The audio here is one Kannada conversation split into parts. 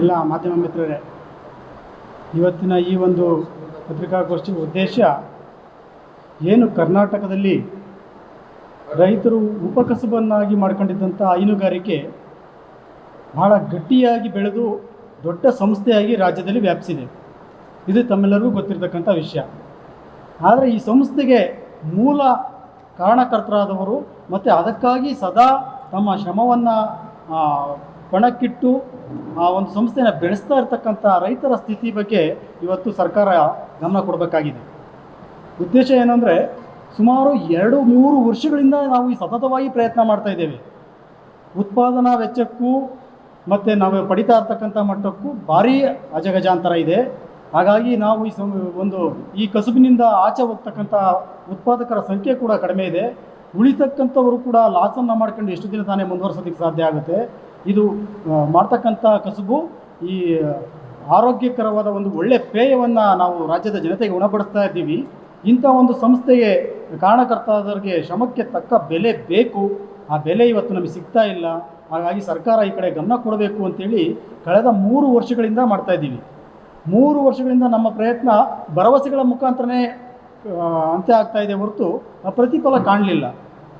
ಎಲ್ಲ ಮಾಧ್ಯಮ ಮಿತ್ರರೇ, ಇವತ್ತಿನ ಈ ಒಂದು ಪತ್ರಿಕಾಗೋಷ್ಠಿ ಉದ್ದೇಶ ಏನು ಕರ್ನಾಟಕದಲ್ಲಿ ರೈತರು ಉಪಕಸಬನ್ನಾಗಿ ಮಾಡ್ಕೊಂಡಿದ್ದಂಥ ಹೈನುಗಾರಿಕೆ ಬಹಳ ಗಟ್ಟಿಯಾಗಿ ಬೆಳೆದು ದೊಡ್ಡ ಸಂಸ್ಥೆಯಾಗಿ ರಾಜ್ಯದಲ್ಲಿ ವ್ಯಾಪಿಸಿದೆ. ಇದು ತಮ್ಮೆಲ್ಲರಿಗೂ ಗೊತ್ತಿರತಕ್ಕಂಥ ವಿಷಯ. ಆದರೆ ಈ ಸಂಸ್ಥೆಗೆ ಮೂಲ ಕಾರಣಕರ್ತರಾದವರು ಮತ್ತು ಅದಕ್ಕಾಗಿ ಸದಾ ತಮ್ಮ ಶ್ರಮವನ್ನು ಪಣಕ್ಕಿಟ್ಟು ಆ ಒಂದು ಸಂಸ್ಥೆನ ಬೆಳೆಸ್ತಾ ಇರತಕ್ಕಂಥ ರೈತರ ಸ್ಥಿತಿ ಬಗ್ಗೆ ಇವತ್ತು ಸರ್ಕಾರ ಗಮನ ಕೊಡಬೇಕಾಗಿದೆ. ಉದ್ದೇಶ ಏನಂದರೆ ಸುಮಾರು ಎರಡು ಮೂರು ವರ್ಷಗಳಿಂದ ನಾವು ಈ ಸತತವಾಗಿ ಪ್ರಯತ್ನ ಮಾಡ್ತಾ ಇದ್ದೇವೆ. ಉತ್ಪಾದನಾ ವೆಚ್ಚಕ್ಕೂ ಮತ್ತು ನಾವು ಪಡಿತಾ ಇರ್ತಕ್ಕಂಥ ಮಟ್ಟಕ್ಕೂ ಭಾರೀ ಅಜಗಜಾಂತರ ಇದೆ. ಹಾಗಾಗಿ ನಾವು ಈ ಒಂದು ಈ ಕಸುಬಿನಿಂದ ಆಚೆ ಹೋಗ್ತಕ್ಕಂಥ ಉತ್ಪಾದಕರ ಸಂಖ್ಯೆ ಕೂಡ ಕಡಿಮೆ ಇದೆ. ಉಳಿತಕ್ಕಂಥವರು ಕೂಡ ಲಾಸನ್ನು ಮಾಡ್ಕೊಂಡು ಎಷ್ಟು ದಿನ ತಾನೇ ಮುಂದುವರ್ಸೋದಕ್ಕೆ ಸಾಧ್ಯ ಆಗುತ್ತೆ. ಇದು ಮಾಡ್ತಕ್ಕಂಥ ಕಸುಬು ಈ ಆರೋಗ್ಯಕರವಾದ ಒಂದು ಒಳ್ಳೆಯ ಪೇಯವನ್ನು ನಾವು ರಾಜ್ಯದ ಜನತೆಗೆ ಉಣಪಡಿಸ್ತಾ ಇದ್ದೀವಿ. ಇಂಥ ಒಂದು ಸಂಸ್ಥೆಗೆ ಕಾರಣಕರ್ತಾದವರಿಗೆ ಶ್ರಮಕ್ಕೆ ತಕ್ಕ ಬೆಲೆ ಬೇಕು. ಆ ಬೆಲೆ ಇವತ್ತು ನಮಗೆ ಸಿಗ್ತಾ ಇಲ್ಲ. ಹಾಗಾಗಿ ಸರ್ಕಾರ ಈ ಕಡೆ ಗಮನ ಕೊಡಬೇಕು ಅಂತೇಳಿ ಕಳೆದ ಮೂರು ವರ್ಷಗಳಿಂದ ಮಾಡ್ತಾ ಇದ್ದೀವಿ. ಮೂರು ವರ್ಷಗಳಿಂದ ನಮ್ಮ ಪ್ರಯತ್ನ ಭರವಸೆಗಳ ಮುಖಾಂತರನೇ ಅಂತ್ಯ ಆಗ್ತಾ ಇದೆ ಹೊರತು ಪ್ರತಿಫಲ ಕಾಣಲಿಲ್ಲ.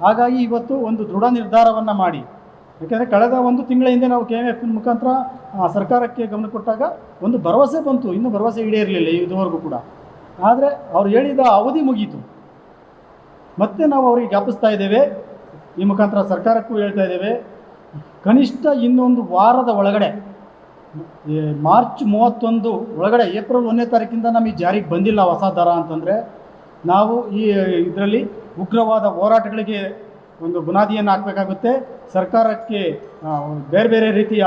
ಹಾಗಾಗಿ ಇವತ್ತು ಒಂದು ದೃಢ ನಿರ್ಧಾರವನ್ನು ಮಾಡಿ. ಯಾಕೆಂದರೆ ಕಳೆದ ಒಂದು ತಿಂಗಳ ಹಿಂದೆ ನಾವು ಕೆ ಎಫ್ ಮುಖಾಂತರ ಸರ್ಕಾರಕ್ಕೆ ಗಮನ ಕೊಟ್ಟಾಗ ಒಂದು ಭರವಸೆ ಬಂತು, ಇನ್ನೂ ಭರವಸೆ ಈಡೇರಲಿಲ್ಲ ಇದುವರೆಗೂ ಕೂಡ. ಆದರೆ ಅವ್ರು ಹೇಳಿದ ಅವಧಿ ಮುಗೀತು. ಮತ್ತೆ ನಾವು ಅವರಿಗೆ ಜ್ಞಾಪಿಸ್ತಾ ಇದ್ದೇವೆ, ಈ ಮುಖಾಂತರ ಸರ್ಕಾರಕ್ಕೂ ಹೇಳ್ತಾ ಇದ್ದೇವೆ, ಕನಿಷ್ಠ ಇನ್ನೊಂದು ವಾರದ ಒಳಗಡೆ ಮಾರ್ಚ್ ಮೂವತ್ತೊಂದು ಒಳಗಡೆ, ಏಪ್ರಿಲ್ ಒಂದನೇ ತಾರೀಕಿಂದ ನಮಗೆ ಜಾರಿಗೆ ಬಂದಿಲ್ಲ ಹೊಸ ದರ ಅಂತಂದರೆ, ನಾವು ಈ ಇದರಲ್ಲಿ ಉಗ್ರವಾದ ಹೋರಾಟಗಳಿಗೆ ಒಂದು ಬುನಾದಿಯನ್ನು ಹಾಕಬೇಕಾಗುತ್ತೆ. ಸರ್ಕಾರಕ್ಕೆ ಬೇರೆ ಬೇರೆ ರೀತಿಯ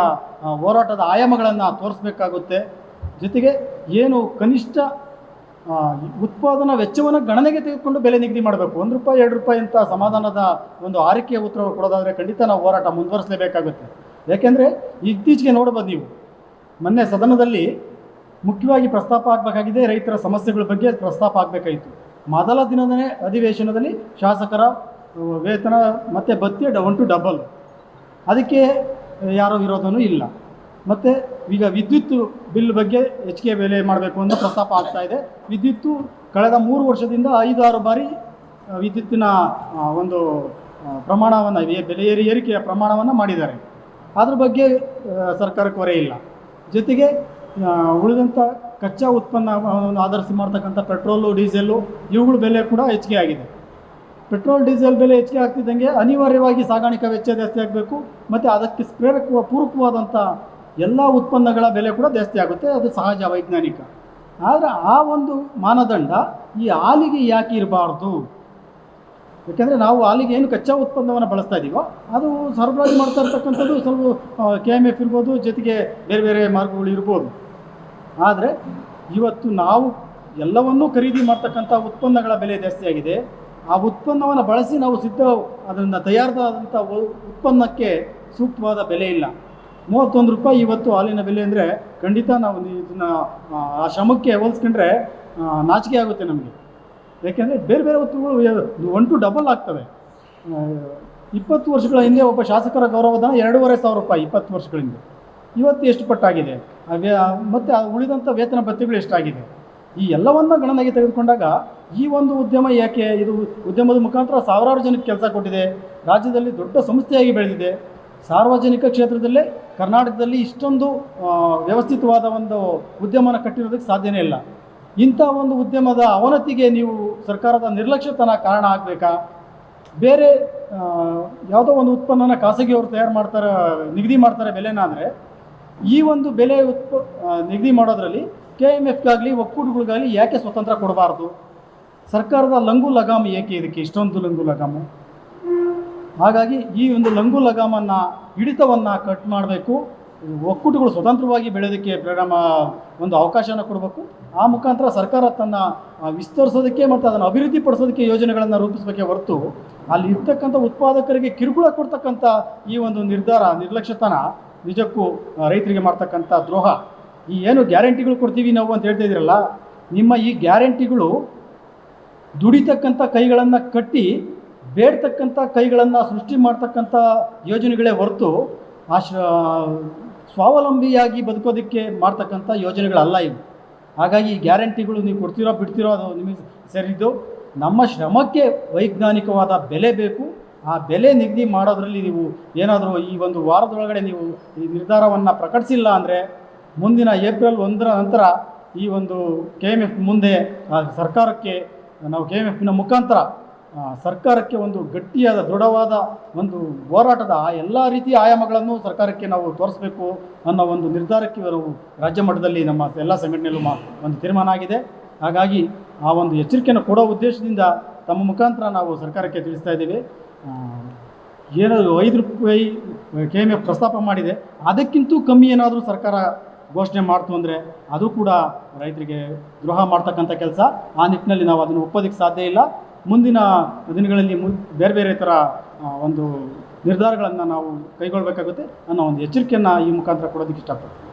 ಹೋರಾಟದ ಆಯಾಮಗಳನ್ನು ತೋರಿಸ್ಬೇಕಾಗುತ್ತೆ. ಜೊತೆಗೆ ಏನು ಕನಿಷ್ಠ ಉತ್ಪಾದನಾ ವೆಚ್ಚವನ್ನು ಗಣನೆಗೆ ತೆಗೆದುಕೊಂಡು ಬೆಲೆ ನಿಗದಿ ಮಾಡಬೇಕು. ಒಂದು ರೂಪಾಯಿ, ಎರಡು ರೂಪಾಯಿ ಅಂತ ಸಮಾಧಾನದ ಒಂದು ಆರೈಕೆಯ ಉತ್ತರ ಕೊಡೋದಾದರೆ ಖಂಡಿತ ನಾವು ಹೋರಾಟ ಮುಂದುವರಿಸಲೇಬೇಕಾಗುತ್ತೆ. ಯಾಕೆಂದರೆ ಇತ್ತೀಚೆಗೆ ನೋಡ್ಬೋದು ನೀವು, ಮೊನ್ನೆ ಸದನದಲ್ಲಿ ಮುಖ್ಯವಾಗಿ ಪ್ರಸ್ತಾಪ ಆಗಬೇಕಾಗಿದೆ, ರೈತರ ಸಮಸ್ಯೆಗಳ ಬಗ್ಗೆ ಪ್ರಸ್ತಾಪ ಆಗಬೇಕಾಯಿತು. ಮೊದಲ ದಿನದನೇ ಅಧಿವೇಶನದಲ್ಲಿ ಶಾಸಕರ ವೇತನ ಮತ್ತು ಭತ್ಯೆ ಒನ್ ಟು ಡಬಲ್ ಅದಕ್ಕೆ ಯಾರೋ ವಿರೋಧನೂ ಇಲ್ಲ. ಮತ್ತು ಈಗ ವಿದ್ಯುತ್ ಬಿಲ್ ಬಗ್ಗೆ ಹೆಚ್ಚಿಗೆ ಬೆಲೆ ಮಾಡಬೇಕು ಅಂತ ಪ್ರಸ್ತಾಪ ಆಗ್ತಾ ಇದೆ. ವಿದ್ಯುತ್ತು ಕಳೆದ ಮೂರು ವರ್ಷದಿಂದ ಐದಾರು ಬಾರಿ ವಿದ್ಯುತ್ತಿನ ಒಂದು ಪ್ರಮಾಣವನ್ನು ಬೆಲೆ ಏರಿ ಏರಿಕೆಯ ಪ್ರಮಾಣವನ್ನು ಮಾಡಿದ್ದಾರೆ. ಅದ್ರ ಬಗ್ಗೆ ಸರ್ಕಾರ ಹೊರೆ ಇಲ್ಲ. ಜೊತೆಗೆ ಉಳಿದಂಥ ಕಚ್ಚಾ ಉತ್ಪನ್ನವನ್ನು ಆಧರಿಸಿ ಮಾಡ್ತಕ್ಕಂಥ ಪೆಟ್ರೋಲು, ಡೀಸೆಲ್ಲು, ಇವುಗಳ ಬೆಲೆ ಕೂಡ ಹೆಚ್ಚಿಗೆ ಆಗಿದೆ. ಪೆಟ್ರೋಲ್, ಡೀಸೆಲ್ ಬೆಲೆ ಹೆಚ್ಚಿಗೆ ಆಗ್ತಿದ್ದಂಗೆ ಅನಿವಾರ್ಯವಾಗಿ ಸಾಗಾಣಿಕಾ ವೆಚ್ಚ ಜಾಸ್ತಿ ಆಗಬೇಕು. ಮತ್ತು ಅದಕ್ಕೆ ಪ್ರೇರಕ ಪೂರಕವಾದಂಥ ಎಲ್ಲ ಉತ್ಪನ್ನಗಳ ಬೆಲೆ ಕೂಡ ಜಾಸ್ತಿ ಆಗುತ್ತೆ. ಅದು ಸಹಜ ವೈಜ್ಞಾನಿಕ. ಆದರೆ ಆ ಒಂದು ಮಾನದಂಡ ಈ ಹಾಲಿಗೆ ಯಾಕೆ ಇರಬಾರ್ದು? ಯಾಕೆಂದರೆ ನಾವು ಹಾಲಿಗೆ ಏನು ಕಚ್ಚಾ ಉತ್ಪನ್ನವನ್ನು ಬಳಸ್ತಾ ಇದ್ದೀವೋ ಅದು ಸರಬರಾಜು ಮಾಡ್ತಾ ಇರ್ತಕ್ಕಂಥದ್ದು ಸ್ವಲ್ಪ ಕೆ ಎಂ ಎಫ್ ಇರ್ಬೋದು, ಜೊತೆಗೆ ಬೇರೆ ಬೇರೆ ಮಾರ್ಗಗಳು ಇರ್ಬೋದು. ಆದರೆ ಇವತ್ತು ನಾವು ಎಲ್ಲವನ್ನೂ ಖರೀದಿ ಮಾಡ್ತಕ್ಕಂಥ ಉತ್ಪನ್ನಗಳ ಬೆಲೆ ಜಾಸ್ತಿ ಆಗಿದೆ. ಆ ಉತ್ಪನ್ನವನ್ನು ಬಳಸಿ ನಾವು ಸಿದ್ಧ ಅದರಿಂದ ತಯಾರದಾದಂಥ ಉತ್ಪನ್ನಕ್ಕೆ ಸೂಕ್ತವಾದ ಬೆಲೆ ಇಲ್ಲ. ಮೂವತ್ತೊಂದು ರೂಪಾಯಿ ಇವತ್ತು ಹಾಲಿನ ಬೆಲೆ ಅಂದರೆ ಖಂಡಿತ ನಾವು ಇದನ್ನು, ಆ ಶ್ರಮಕ್ಕೆ ಹೋಲಿಸ್ಕೊಂಡ್ರೆ ನಾಚಿಕೆ ಆಗುತ್ತೆ ನಮಗೆ. ಯಾಕೆಂದರೆ ಬೇರೆ ಬೇರೆ ವಸ್ತುಗಳು ಒನ್ ಟು ಡಬಲ್ ಆಗ್ತವೆ. ಇಪ್ಪತ್ತು ವರ್ಷಗಳ ಹಿಂದೆ ಒಬ್ಬ ಶಾಸಕರ ಗೌರವಧನ ಎರಡೂವರೆ ಸಾವಿರ ರೂಪಾಯಿ ಇಪ್ಪತ್ತು ವರ್ಷಗಳಿಂದ. ಇವತ್ತು ಎಷ್ಟು ಪಟ್ಟಾಗಿದೆ? ಮತ್ತು ಉಳಿದಂಥ ವೇತನ ಭತ್ಯೆಗಳು ಎಷ್ಟಾಗಿದೆ? ಈ ಎಲ್ಲವನ್ನ ಗಣನೆಗೆ ತೆಗೆದುಕೊಂಡಾಗ ಈ ಒಂದು ಉದ್ಯಮ ಯಾಕೆ? ಇದು ಉದ್ಯಮದ ಮುಖಾಂತರ ಸಾವಿರಾರು ಜನಕ್ಕೆ ಕೆಲಸ ಕೊಟ್ಟಿದೆ. ರಾಜ್ಯದಲ್ಲಿ ದೊಡ್ಡ ಸಂಸ್ಥೆಯಾಗಿ ಬೆಳೆದಿದೆ. ಸಾರ್ವಜನಿಕ ಕ್ಷೇತ್ರದಲ್ಲೇ ಕರ್ನಾಟಕದಲ್ಲಿ ಇಷ್ಟೊಂದು ವ್ಯವಸ್ಥಿತವಾದ ಒಂದು ಉದ್ಯಮನ ಕಟ್ಟಿರೋದಕ್ಕೆ ಸಾಧ್ಯನೇ ಇಲ್ಲ. ಇಂಥ ಒಂದು ಉದ್ಯಮದ ಅವನತಿಗೆ ನೀವು ಸರ್ಕಾರದ ನಿರ್ಲಕ್ಷ್ಯತನ ಕಾರಣ ಆಗಬೇಕಾ? ಬೇರೆ ಯಾವುದೋ ಒಂದು ಉತ್ಪನ್ನನ ಖಾಸಗಿಯವರು ತಯಾರು ಮಾಡ್ತಾರೆ, ನಿಗದಿ ಮಾಡ್ತಾರೆ ಬೆಲೆನ ಅಂದರೆ ಈ ಒಂದು ಬೆಲೆ ಉತ್ಪ ನಿಗದಿ ಮಾಡೋದ್ರಲ್ಲಿ ಕೆ ಎಂ ಎಫ್ಗಾಗಲಿ ಒಕ್ಕೂಟಗಳಿಗಾಗಲಿ ಯಾಕೆ ಸ್ವತಂತ್ರ ಕೊಡಬಾರ್ದು? ಸರ್ಕಾರದ ಲಂಗು ಲಗಾಮ ಏಕೆ ಇದಕ್ಕೆ? ಇಷ್ಟೊಂದು ಲಂಗು ಲಗಾಮು. ಹಾಗಾಗಿ ಈ ಒಂದು ಲಂಗು ಲಗಾಮನ್ನು, ಹಿಡಿತವನ್ನು ಕಟ್ ಮಾಡಬೇಕು. ಒಕ್ಕೂಟಗಳು ಸ್ವತಂತ್ರವಾಗಿ ಬೆಳೆಯೋದಕ್ಕೆ ಪ್ರೇರಮ ಒಂದು ಅವಕಾಶನ ಕೊಡಬೇಕು. ಆ ಮುಖಾಂತರ ಸರ್ಕಾರ ತನ್ನ ವಿಸ್ತರಿಸೋದಕ್ಕೆ ಮತ್ತು ಅದನ್ನು ಅಭಿವೃದ್ಧಿಪಡಿಸೋದಕ್ಕೆ ಯೋಜನೆಗಳನ್ನು ರೂಪಿಸಬೇಕೆ ಹೊರತು, ಅಲ್ಲಿ ಇರ್ತಕ್ಕಂಥ ಉತ್ಪಾದಕರಿಗೆ ಕಿರುಕುಳ ಕೊಡ್ತಕ್ಕಂಥ ಈ ಒಂದು ನಿರ್ಧಾರ, ನಿರ್ಲಕ್ಷ್ಯತನ, ನಿಜಕ್ಕೂ ರೈತರಿಗೆ ಮಾಡ್ತಕ್ಕಂಥ ದ್ರೋಹ. ಈ ಏನು ಗ್ಯಾರಂಟಿಗಳು ಕೊಡ್ತೀವಿ ನಾವು ಅಂತ ಹೇಳ್ತಾ ಇದ್ದೀರಲ್ಲ, ನಿಮ್ಮ ಈ ಗ್ಯಾರಂಟಿಗಳು ದುಡಿತಕ್ಕಂಥ ಕೈಗಳನ್ನು ಕಟ್ಟಿ ಬೇಡ್ತಕ್ಕಂಥ ಕೈಗಳನ್ನು ಸೃಷ್ಟಿ ಮಾಡ್ತಕ್ಕಂಥ ಯೋಜನೆಗಳೇ ಹೊರತು ಆ ಸ್ವಾವಲಂಬಿಯಾಗಿ ಬದುಕೋದಕ್ಕೆ ಮಾಡ್ತಕ್ಕಂಥ ಯೋಜನೆಗಳಲ್ಲ ಇವು. ಹಾಗಾಗಿ ಈ ಗ್ಯಾರಂಟಿಗಳು ನೀವು ಕೊಡ್ತಿರೋ ಬಿಡ್ತಿರೋ ಅದು ನಿಮಗೆ ಸರಿದ್ದು ನಮ್ಮ ಶ್ರಮಕ್ಕೆ ವೈಜ್ಞಾನಿಕವಾದ ಬೆಲೆ ಬೇಕು. ಆ ಬೆಲೆ ನಿಗದಿ ಮಾಡೋದ್ರಲ್ಲಿ ನೀವು ಏನಾದರೂ ಈ ಒಂದು ವಾರದೊಳಗಡೆ ನೀವು ಈ ನಿರ್ಧಾರವನ್ನು ಪ್ರಕಟಿಸಿಲ್ಲ ಅಂದರೆ ಮುಂದಿನ ಏಪ್ರಿಲ್ ಒಂದರ ನಂತರ ಈ ಒಂದು ಕೆ ಎಂ ಎಫ್ ಮುಂದೆ ಸರ್ಕಾರಕ್ಕೆ, ನಾವು ಕೆ ಎಂ ಎಫ್ನ ಮುಖಾಂತರ ಸರ್ಕಾರಕ್ಕೆ ಒಂದು ಗಟ್ಟಿಯಾದ, ದೃಢವಾದ ಒಂದು ಹೋರಾಟದ ಆ ಎಲ್ಲ ರೀತಿಯ ಆಯಾಮಗಳನ್ನು ಸರ್ಕಾರಕ್ಕೆ ನಾವು ತೋರಿಸಬೇಕು ಅನ್ನೋ ಒಂದು ನಿರ್ಧಾರಕ್ಕೆ ನಾವು ರಾಜ್ಯ ಮಟ್ಟದಲ್ಲಿ ನಮ್ಮ ಎಲ್ಲ ಸಂಘಟನೆಯಲ್ಲೂ ಒಂದು ತೀರ್ಮಾನ ಆಗಿದೆ. ಹಾಗಾಗಿ ಆ ಒಂದು ಎಚ್ಚರಿಕೆಯನ್ನು ಕೊಡೋ ಉದ್ದೇಶದಿಂದ ತಮ್ಮ ಮುಖಾಂತರ ನಾವು ಸರ್ಕಾರಕ್ಕೆ ತಿಳಿಸ್ತಾ ಇದ್ದೀವಿ. ಏನಾದರೂ ಐದು ರೂಪಾಯಿ ಕೆ ಎಂ ಎಫ್ ಪ್ರಸ್ತಾಪ ಮಾಡಿದೆ, ಅದಕ್ಕಿಂತೂ ಕಮ್ಮಿ ಏನಾದರೂ ಸರ್ಕಾರ ಘೋಷಣೆ ಮಾಡ್ತು ಅಂದರೆ ಅದು ಕೂಡ ರೈತರಿಗೆ ದ್ರೋಹ ಮಾಡ್ತಕ್ಕಂಥ ಕೆಲಸ. ಆ ನಿಟ್ಟಿನಲ್ಲಿ ನಾವು ಅದನ್ನು ಒಪ್ಪೋದಕ್ಕೆ ಸಾಧ್ಯ ಇಲ್ಲ. ಮುಂದಿನ ದಿನಗಳಲ್ಲಿ ಮು, ಬೇರೆ ಬೇರೆ ಥರ ಒಂದು ನಿರ್ಧಾರಗಳನ್ನು ನಾವು ಕೈಗೊಳ್ಳಬೇಕಾಗುತ್ತೆ ಅನ್ನೋ ಒಂದು ಎಚ್ಚರಿಕೆಯನ್ನು ಈ ಮುಖಾಂತರ ಕೊಡೋದಕ್ಕೆ ಇಷ್ಟಪಡ್ತೀನಿ.